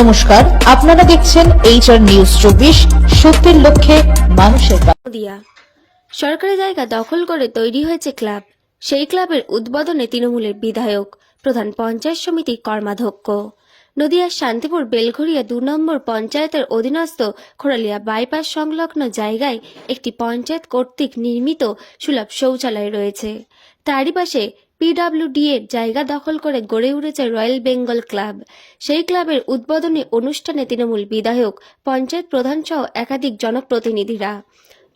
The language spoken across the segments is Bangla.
নমস্কার, আপনারা দেখছেন এইচআর নিউজ চব্বিশ, সত্যের লক্ষ্যে মানুষের সরকারি জায়গা দখল করে তৈরি হয়েছে ক্লাব। সেই ক্লাবের উদ্বোধনে তৃণমূলের বিধায়ক, প্রধান পঞ্চায়েত সমিতি কর্মাধ্যক্ষ। নদিয়ার শান্তিপুর বেলঘরিয়া দু নম্বর পঞ্চায়েতের অধীনস্থ খোরালিয়া বাইপাস সংলগ্ন জায়গায় একটি পঞ্চায়েত কর্তৃক নির্মিত সুলভ শৌচালয় রয়েছে। তারই পাশে পিডাব্লিউডি এর জায়গা দখল করে গড়ে উঠেছে রয়্যাল বেঙ্গল ক্লাব। সেই ক্লাবের উদ্বোধনী অনুষ্ঠানে তৃণমূল বিধায়ক, পঞ্চায়েত প্রধান সহ একাধিক জনপ্রতিনিধিরা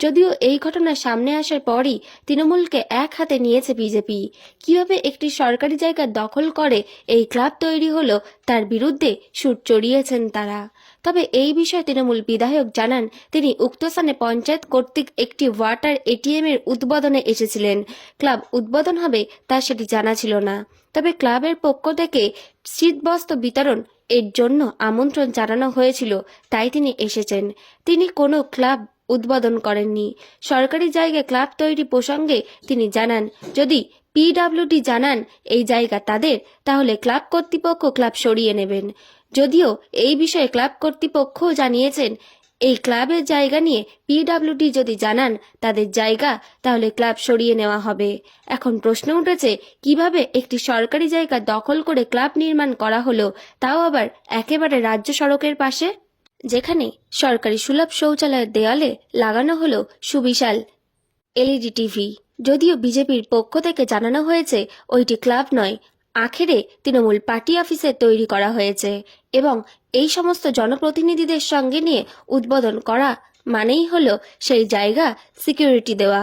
যদিও এই ঘটনা সামনে আসার পরই তৃণমূলকে এক হাতে নিয়েছে বিজেপি। কীভাবে একটি সরকারি জায়গা দখল করে এই ক্লাব তৈরি হলো, তার বিরুদ্ধে সুর চড়িয়েছেন তারা। তবে এই বিষয়ে তৃণমূল বিধায়ক জানান, তিনি উক্ত স্থানে পঞ্চায়েত কর্তৃক একটি ওয়াটার এটিএম এর উদ্বোধনে এসেছিলেন। ক্লাব উদ্বোধন হবে তা সেটি জানা ছিল না। তবে ক্লাবের পক্ষ থেকে শীতবস্ত্র বিতরণ এর জন্য আমন্ত্রণ জানানো হয়েছিল, তাই তিনি এসেছেন। তিনি কোনো ক্লাব উদ্বোধন করেননি। সরকারি জায়গায় ক্লাব তৈরি প্রসঙ্গে তিনি জানান, যদি পিডাব্লিউডি জানান এই জায়গা তাদের, তাহলে ক্লাব কর্তৃপক্ষ ক্লাব সরিয়ে নেবেন। যদিও এই বিষয়ে ক্লাব কর্তৃপক্ষও জানিয়েছেন, এই ক্লাবের জায়গা নিয়ে পিডাব্লিউডি যদি জানান তাদের জায়গা, তাহলে ক্লাব সরিয়ে নেওয়া হবে। এখন প্রশ্ন উঠেছে, কীভাবে একটি সরকারি জায়গা দখল করে ক্লাব নির্মাণ করা হলো, তাও আবার একেবারে রাজ্য সড়কের পাশে? যেখানে সরকারি সুলভ শৌচালয়ের দেয়ালে লাগানো হলো সুবিশাল এলইডি টিভি। যদিও বিজেপির পক্ষ থেকে জানানো হয়েছে, ওইটি ক্লাব নয়, আখেরে তৃণমূল পার্টি অফিসে তৈরি করা হয়েছে এবং এই সমস্ত জনপ্রতিনিধিদের সঙ্গে নিয়ে উদ্বোধন করা মানেই হলো সেই জায়গা সিকিউরিটি দেওয়া।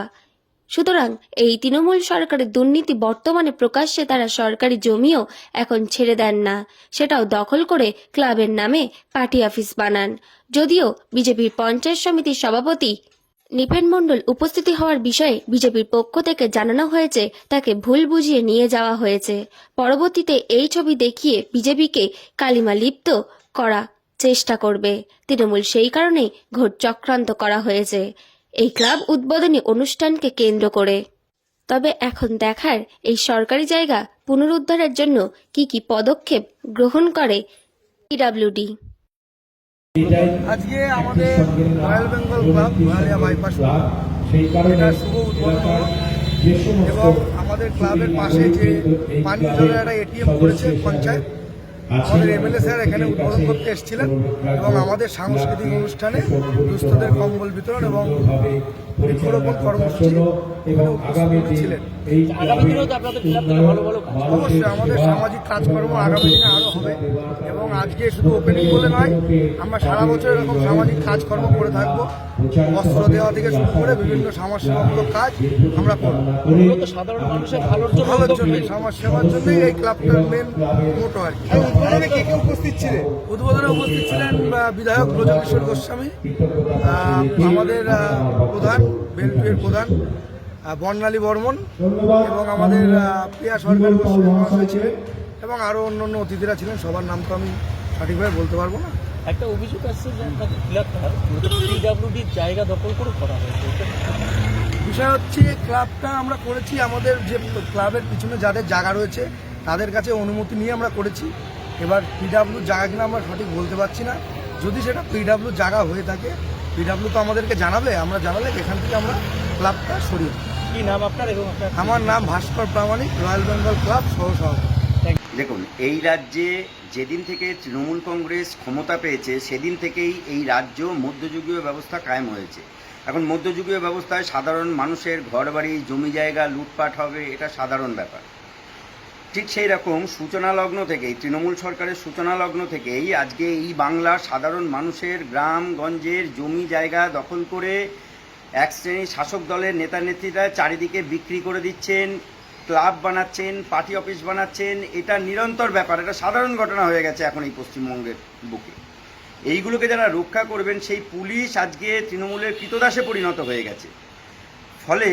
সুতরাং এই তৃণমূল সরকারের দুর্নীতি বর্তমানে প্রকাশ্যে তারা সরকারি জমিও এখন ছেড়ে দেন না। সেটাও দখল করে ক্লাবের নামে পার্টি অফিস বানান। যদিও বিজেপির পঞ্চায়েত সমিতির সভাপতি নিপেন মণ্ডল উপস্থিতি হওয়ার বিষয়ে বিজেপির পক্ষ থেকে জানানো হয়েছে, তাকে ভুল বুঝিয়ে নিয়ে যাওয়া হয়েছে। পরবর্তীতে এই ছবি দেখিয়ে বিজেপিকে কালিমা লিপ্ত করা চেষ্টা করবে। তৃণমূল সেই কারণেই ঘোর চক্রান্ত করা হয়েছে। এই ক্লাব উদ্বোধনী অনুষ্ঠানকে কেন্দ্র করে। তবে এখন দেখার এই সরকারি জায়গা পুনরুদ্ধারের জন্য কি কি পদক্ষেপ গ্রহণ করে পিডাব্লিউডি আজকে আমাদের রয়্যাল বেঙ্গল ক্লাব রয়্যালিয়া বাইপাস এটা শুভ উদ্বোধন এবং আমাদের ক্লাবের পাশে যে পানীয় জলের একটা এটিএম করেছে পঞ্চায়েত আমাদের এমএলএ স্যার এখানে উদ্বোধন করতে এসেছিলেন এবং আমাদের সাংস্কৃতিক অনুষ্ঠানে দুস্থদের কম্বল বিতরণ এবং বৃক্ষরোপণ কর্মসূচি এখানে উপস্থিত ছিলেন অবশ্যই আমাদের সামাজিক কাজকর্ম আগামী দিনে আরও হবে এবং আজকে শুধু ওপেনিং বলে নয় আমরা সারা বছর এরকম সামাজিক কাজকর্ম করে থাকব বস্ত্র দেওয়া থেকে শুরু করে বিভিন্ন সমাজসেবামূলক কাজ আমরা করব। সাধারণ মানুষের ভালোর জন্য ভালোর জন্য সমাজ সেবার জন্যই এই ক্লাবটার মেন মোটো আর কি। উদ্বোধনে কে কে উপস্থিত ছিলেন? উদ্বোধনে উপস্থিত ছিলেন বিধায়ক ব্রজকিশোর গোস্বামী আমাদের প্রধান বিএনপির প্রধান বর্ণালী বর্মন এবং আমাদের প্রিয়া সরকার ছিলেন এবং আরও অন্য অন্য অতিথিরা ছিলেন সবার নাম তো আমি সঠিকভাবে বলতে পারব না। একটা অভিযোগ আসছে যে আপনাদের ক্লাবটা পিডাব্লিউডির জায়গা দখল করে করা হয়েছে। বিষয় হচ্ছে ক্লাবটা আমরা করেছি আমাদের যে ক্লাবের পিছনে যাদের জায়গা রয়েছে তাদের কাছে অনুমতি নিয়ে আমরা করেছি। এবার পিডাব্লিউ জায়গা কিনা আমরা সঠিক বলতে পারছি না। যদি সেটা পিডাব্লিউ জায়গা হয়ে থাকে পিডাব্লিউ তো আমাদেরকে জানাবে আমরা জানালে এখান থেকে আমরা ক্লাবটা সরিয়ে কি নাম আপনার এবং আপনার আমার নাম Bhaskar Pramanik royal Bengal club সহ সভাপতি দেখুন এই রাজ্যে যেদিন থেকে তৃণমূল কংগ্রেস ক্ষমতা পেয়েছে সেদিন থেকেই এই রাজ্য মধ্যযুগীয় ব্যবস্থা কায়েম হয়েছে। এখন মধ্যযুগীয় ব্যবস্থায় সাধারণ মানুষের ঘরবাড়ি জমি জায়গা লুটপাট হবে এটা সাধারণ ব্যাপার। ঠিক সেই রকম সূচনা লগ্ন থেকেই, তৃণমূল সরকারের সূচনা লগ্ন থেকেই আজকে এই বাংলার সাধারণ মানুষের গ্রামগঞ্জের জমি জায়গা দখল করে এক শ্রেণির শাসক দলের নেতা নেত্রীরা চারিদিকে বিক্রি করে দিচ্ছেন, ক্লাব বানাচ্ছেন, পার্টি অফিস বানাচ্ছেন। এটা নিরন্তর ব্যাপার, এটা সাধারণ ঘটনা হয়ে গেছে এখন এই পশ্চিমবঙ্গের বুকে। এইগুলোকে যারা রক্ষা করবেন, সেই পুলিশ আজকে তৃণমূলের কৃতদাসে পরিণত হয়ে গেছে। ফলে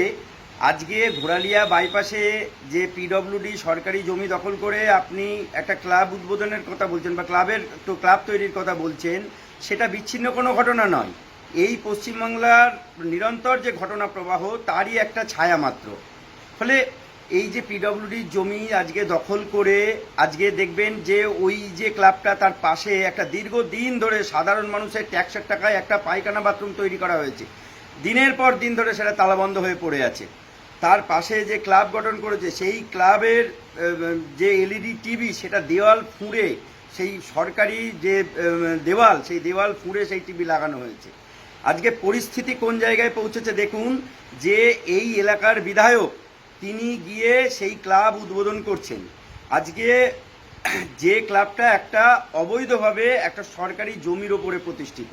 আজকে ঘোরালিয়া বাইপাসে যে পিডব্লিউডি সরকারি জমি দখল করে আপনি একটা ক্লাব উদ্বোধনের কথা বলছেন বা ক্লাবের তো ক্লাব তৈরির কথা বলছেন, সেটা বিচ্ছিন্ন কোনো ঘটনা নয়। এই পশ্চিমবাংলার নিরন্তর যে ঘটনা প্রবাহ, তারই একটা ছায়া মাত্র। ফলে এই যে পিডব্লিউডির জমি আজকে দখল করে, আজকে দেখবেন যে ওই যে ক্লাবটা তার পাশে একটা দীর্ঘদিন ধরে সাধারণ মানুষের ট্যাক্সের টাকায় একটা পায়খানা বাথরুম তৈরি করা হয়েছে। দিনের পর দিন ধরে সেটা তালাবন্ধ হয়ে পড়ে আছে। তার পাশে যে ক্লাব গঠন করেছে, সেই ক্লাবের যে এলইডি টিভি, সেটা দেওয়াল ফুঁড়ে সেই সরকারি যে দেওয়াল, সেই দেওয়াল ফুঁড়ে সেই টিভি লাগানো হয়েছে। আজকে পরিস্থিতি কোন জায়গায় পৌঁছেছে দেখুন, যে এই এলাকার বিধায়ক, তিনি গিয়ে সেই ক্লাব উদ্বোধন করছেন। আজকে যে ক্লাবটা একটা অবৈধভাবে একটা সরকারি জমির ওপরে প্রতিষ্ঠিত।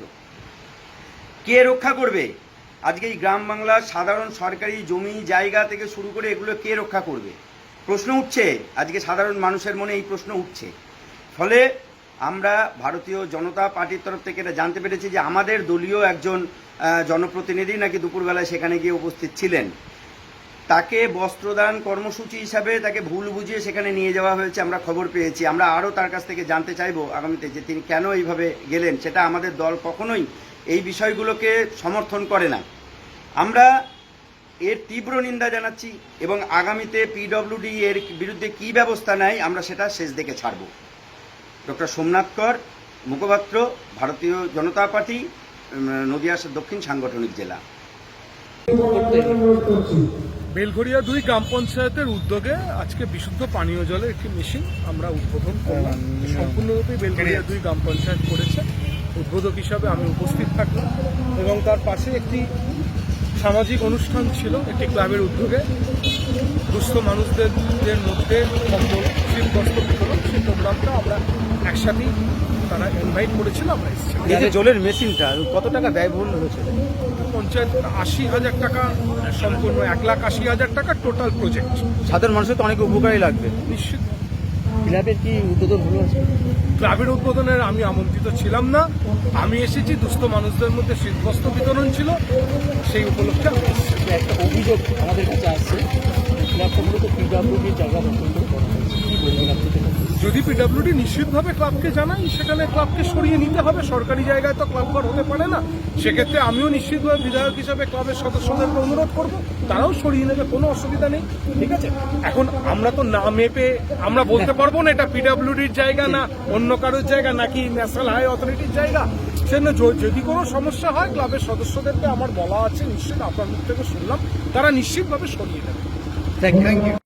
কে রক্ষা করবে? আজকে এই গ্রাম বাংলার সাধারণ সরকারি জমি জায়গা থেকে শুরু করে এগুলো কে রক্ষা করবে? প্রশ্ন উঠছে, আজকে সাধারণ মানুষের মনে এই প্রশ্ন উঠছে। ফলে আমরা ভারতীয় জনতা পার্টির তরফ থেকে এটা জানতে পেরেছি যে আমাদের দলীয় একজন জনপ্রতিনিধি নাকি দুপুরবেলায় সেখানে গিয়ে উপস্থিত ছিলেন। তাকে বস্ত্রদান কর্মসূচি হিসাবে তাকে ভুল বুঝিয়ে সেখানে নিয়ে যাওয়া হয়েছে, আমরা খবর পেয়েছি। আমরা আরও তার কাছ থেকে জানতে চাইব আগামীতে যে তিনি কেন এইভাবে গেলেন, সেটা আমাদের দল কখনোই এই বিষয়গুলোকে সমর্থন করে না। আমরা এর তীব্র নিন্দা জানাচ্ছি এবং আগামীতে পিডব্লিউডি এর বিরুদ্ধে কী ব্যবস্থা নেয় আমরা সেটা শেষ দেখে ছাড়ব। ডক্টর সোমনাথ কর মুখপাত্র ভারতীয় জনতা পার্টি নদিয়া দক্ষিণ সাংগঠনিক জেলা। বেলঘরিয়া দুই গ্রাম পঞ্চায়েতের উদ্যোগে আজকে বিশুদ্ধ পানীয় জলের একটি মেশিন আমরা উদ্বোধন করলাম। সম্পূর্ণরূপে বেলঘরিয়া দুই গ্রাম পঞ্চায়েত করেছে। উদ্বোধক হিসাবে আমি উপস্থিত থাকলাম এবং তার পাশে একটি সামাজিক অনুষ্ঠান ছিল একটি ক্লাবের উদ্যোগে। দুস্থ মানুষদের মধ্যে কম্বল শীতবস্ত্র বিতরণ সেই প্রোগ্রামটা আমরা একসাথেই তারা ইনভাইট করেছিল আমরা এসেছিলাম। এই যে জলের মেশিনটা কত টাকা ব্যয়বহুল হয়েছে? পঞ্চায়েত আশি হাজার টাকা সম্পূর্ণ এক লাখ আশি হাজার টাকা টোটাল প্রজেক্ট সাধারণ মানুষের তো অনেক উপকারী লাগবে। নিশ্চিত। ক্লাবের কি উদ্বোধন হলো? ক্লাবের উদ্বোধনের আমি আমন্ত্রিত ছিলাম না। আমি এসেছি, দুস্থ মানুষদের মধ্যে শীতবস্ত্র বিতরণ ছিল। সেই উপলক্ষে একটা অভিযোগ আমাদের কাছে আসছে ক্লাবটা মূলত জায়গা দখল করে করা হয়েছে। বলবেন আপনি? যদি পিডাব্লিউডি নিশ্চিতভাবে ক্লাবকে জানাই সেখানে ক্লাবকে সরিয়ে নিতে হবে। সরকারি জায়গায় তো ক্লাব ঘর হতে পারে না। সেক্ষেত্রে আমিও নিশ্চিতভাবে বিধায়ক হিসাবে ক্লাবের সদস্যদেরকে অনুরোধ করব তারাও সরিয়ে নেবে কোনো অসুবিধা নেই ঠিক আছে? এখন আমরা তো না মেপে আমরা বলতে পারব না এটা পিডাব্লিউডির জায়গা না অন্য কারোর জায়গা নাকি ন্যাশনাল হাই অথরিটির জায়গা। সেজন্য যদি কোনো সমস্যা হয় ক্লাবের সদস্যদেরকে আমার বলা আছে নিশ্চিত আপনার মুখ থেকে শুনলাম তারা নিশ্চিতভাবে সরিয়ে নেবে। Thank you